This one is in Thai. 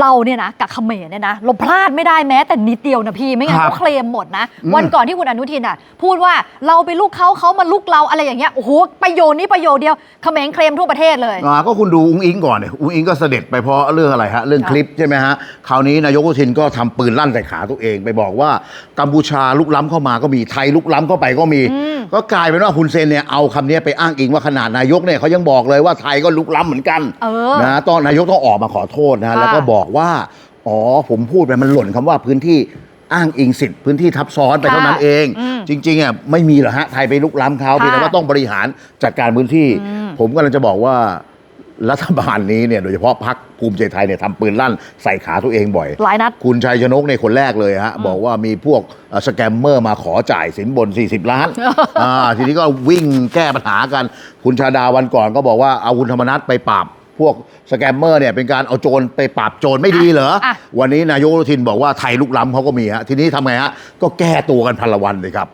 เราเนี่ยนะกับเขมรเนี่ยนะเราพลาดไม่ได้แม้แต่นิดเดียวนะพี่ไม่งั้นครับเขาเคลมหมดนะอืมวันก่อนที่คุณอนุทินอะพูดว่าเราไปลูกเขาเขามาลูกเราอะไรอย่างเงี้ยโอ้โหประโยชน์นี้ประโยชน์เดียวเขมรเคลมทั่วประเทศเลยอ่าก็คุณดูอุ้งอิงก่อนเนี่ยอุ้งอิงก็เสด็จไปเพราะเรื่องอะไรฮะเรื่องค่ะคลิปใช่ไหมฮะคราวนี้นายกอนุทินก็ทำปืนลั่นใส่ขาตัวเองไปบอกว่ากัมพูชาลุกล้ำเข้ามาก็มีไทยลุกล้ำเข้าไปก็มี ก็กลายเป็นว่าคุณเซนเนี่ยเอาคำนี้ไปอ้างอิงว่าขนาดนายกเนี่ยเขายังบอกเลยว่าไทยก็ลุกล้ำเหมือนกันเออนะต้องนายกต้องออกมาขอโทษนะค่ะแล้วก็บอกว่า อ๋อผมพูดไปมันหล่นคำว่าพื้นที่อ้างอิงสิทธิ์พื้นที่ทับซ้อนไปเท่านั้นเองอืมจริงๆอะไม่มีหรอกฮะไทยไปลุกล้ำเขาค่ะเพียงแต่ว่าต้องบริหารจัดการพื้นที่อืมผมกำลังจะบอกว่ารัฐบาลนี้เนี่ยโดยเฉพาะพรรคภูมิใจไทยเนี่ยทำปืนลั่นใส่ขาตัวเองบ่อย หลายนัด คุณชัยชนกในยคนแรกเลยฮะ บอกว่ามีพวกเอ่อสแกมเมอร์มาขอจ่ายสินบน 40 ล้านอ่าทีนี้ก็วิ่งแก้ปัญหากัน คุณชาดาวันก่อนก็บอกว่าเอาคุณธรรมนัฐไปปราบ พวกสแกมเมอร์เนี่ยเป็นการเอาโจรไปปราบโจรไม่ดีเหรอ อะ วันนี้นายกอนุทินบอกว่าไทยลุกล้ำเขาก็มีฮะ ทีนี้ทำไงฮะ ก็แก้ตัวกันพันละวันเลยครับ